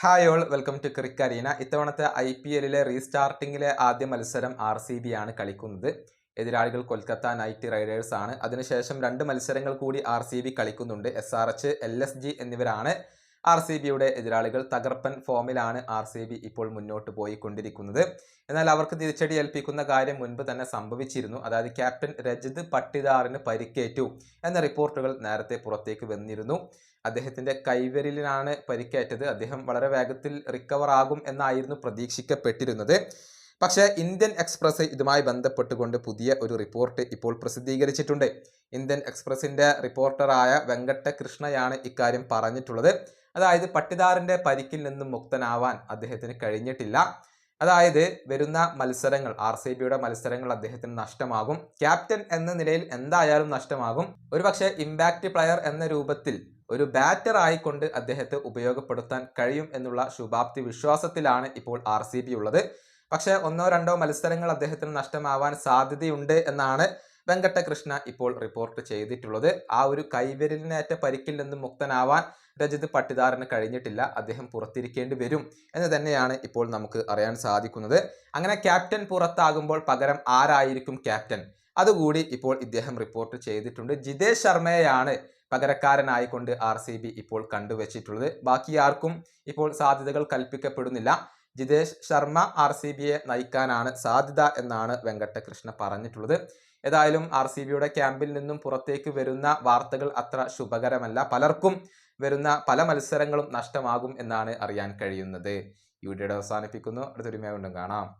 Hi all welcome to Crick Arena ഇത്തവണത്തെ I P എല്ലിലെ റീസ്റ്റാർട്ടിങ്ങിലെ ആദ്യ മത്സരം ആർ സി ബി ആണ് കളിക്കുന്നത്. എതിരാളികൾ കൊൽക്കത്ത നൈറ്റ് റൈഡേഴ്സ് ആണ്. അതിനുശേഷം രണ്ട് മത്സരങ്ങൾ കൂടി ആർ സി ബി കളിക്കുന്നുണ്ട്. S R H L S G എന്നിവരാണ്. ആർ സി ബിയുടെ എതിരാളികൾ തകർപ്പൻ ഫോമിലാണ് ആർ സി ബി ഇപ്പോൾ മുന്നോട്ട് പോയിക്കൊണ്ടിരിക്കുന്നത്. എന്നാൽ അവർക്ക് തിരിച്ചടി ഏൽപ്പിക്കുന്ന കാര്യം മുൻപ് തന്നെ സംഭവിച്ചിരുന്നു. അതായത് ക്യാപ്റ്റൻ രജിത് പട്ടിദാറിന് പരിക്കേറ്റു എന്ന റിപ്പോർട്ടുകൾ നേരത്തെ പുറത്തേക്ക് വന്നിരുന്നു. അദ്ദേഹത്തിന്റെ കൈവരിലിനാണ് പരിക്കേറ്റത്. അദ്ദേഹം വളരെ വേഗത്തിൽ റിക്കവർ ആകും എന്നായിരുന്നു പ്രതീക്ഷിക്കപ്പെട്ടിരുന്നത്. പക്ഷേ ഇന്ത്യൻ എക്സ്പ്രസ് ഇതുമായി ബന്ധപ്പെട്ടുകൊണ്ട് പുതിയ ഒരു റിപ്പോർട്ട് ഇപ്പോൾ പ്രസിദ്ധീകരിച്ചിട്ടുണ്ട്. ഇന്ത്യൻ എക്സ്പ്രസിന്റെ റിപ്പോർട്ടറായ വെങ്കട്ടകൃഷ്ണയാണ് ഇക്കാര്യം പറഞ്ഞിട്ടുള്ളത്. അതായത് പട്ടിദാറിന്റെ പരിക്കിൽ നിന്നും മുക്തനാവാൻ അദ്ദേഹത്തിന് കഴിഞ്ഞിട്ടില്ല. അതായത് വരുന്ന മത്സരങ്ങൾ ആർ സി ബിയുടെ മത്സരങ്ങൾ അദ്ദേഹത്തിന് നഷ്ടമാകും. ക്യാപ്റ്റൻ എന്ന നിലയിൽ എന്തായാലും നഷ്ടമാകും. ഒരുപക്ഷെ ഇമ്പാക്റ്റ് പ്ലെയർ എന്ന രൂപത്തിൽ ഒരു ബാറ്റർ ആയിക്കൊണ്ട് അദ്ദേഹത്തെ ഉപയോഗപ്പെടുത്താൻ കഴിയും എന്നുള്ള ശുഭാപ്തി വിശ്വാസത്തിലാണ് ഇപ്പോൾ ആർ ഉള്ളത്. പക്ഷേ ഒന്നോ രണ്ടോ മത്സരങ്ങൾ അദ്ദേഹത്തിന് നഷ്ടമാവാൻ സാധ്യതയുണ്ട് എന്നാണ് വെങ്കട്ടകൃഷ്ണ ഇപ്പോൾ റിപ്പോർട്ട് ചെയ്തിട്ടുള്ളത്. ആ ഒരു കൈവിരലിനേറ്റ പരിക്കിൽ നിന്ന് മുക്തനാവാൻ രജിത് പട്ടിദാറിന് കഴിഞ്ഞിട്ടില്ല. അദ്ദേഹം പുറത്തിരിക്കേണ്ടി വരും എന്ന് തന്നെയാണ് ഇപ്പോൾ നമുക്ക് അറിയാൻ സാധിക്കുന്നത്. അങ്ങനെ ക്യാപ്റ്റൻ പുറത്താകുമ്പോൾ പകരം ആരായിരിക്കും ക്യാപ്റ്റൻ? അതുകൂടി ഇപ്പോൾ ഇദ്ദേഹം റിപ്പോർട്ട് ചെയ്തിട്ടുണ്ട്. ജിതേഷ് ശർമ്മയെയാണ് പകരക്കാരനായിക്കൊണ്ട് ആർ സി ബി ഇപ്പോൾ കണ്ടുവച്ചിട്ടുള്ളത്. ബാക്കി ആർക്കും ഇപ്പോൾ സാധ്യതകൾ കൽപ്പിക്കപ്പെടുന്നില്ല. ജിതേഷ് ശർമ്മ ആർ സി ബിയെ നയിക്കാനാണ് സാധ്യത എന്നാണ് വെങ്കട്ടകൃഷ്ണ പറഞ്ഞിട്ടുള്ളത്. ഏതായാലും ആർ സി ബിയുടെ ക്യാമ്പിൽ നിന്നും പുറത്തേക്ക് വരുന്ന വാർത്തകൾ അത്ര ശുഭകരമല്ല. പലർക്കും വരുന്ന പല മത്സരങ്ങളും നഷ്ടമാകും എന്നാണ് അറിയാൻ കഴിയുന്നത്. ഈ വീഡിയോയുടെ അവസാനിപ്പിക്കുന്നു. അടുത്തൊരുമയുണ്ടും കാണാം.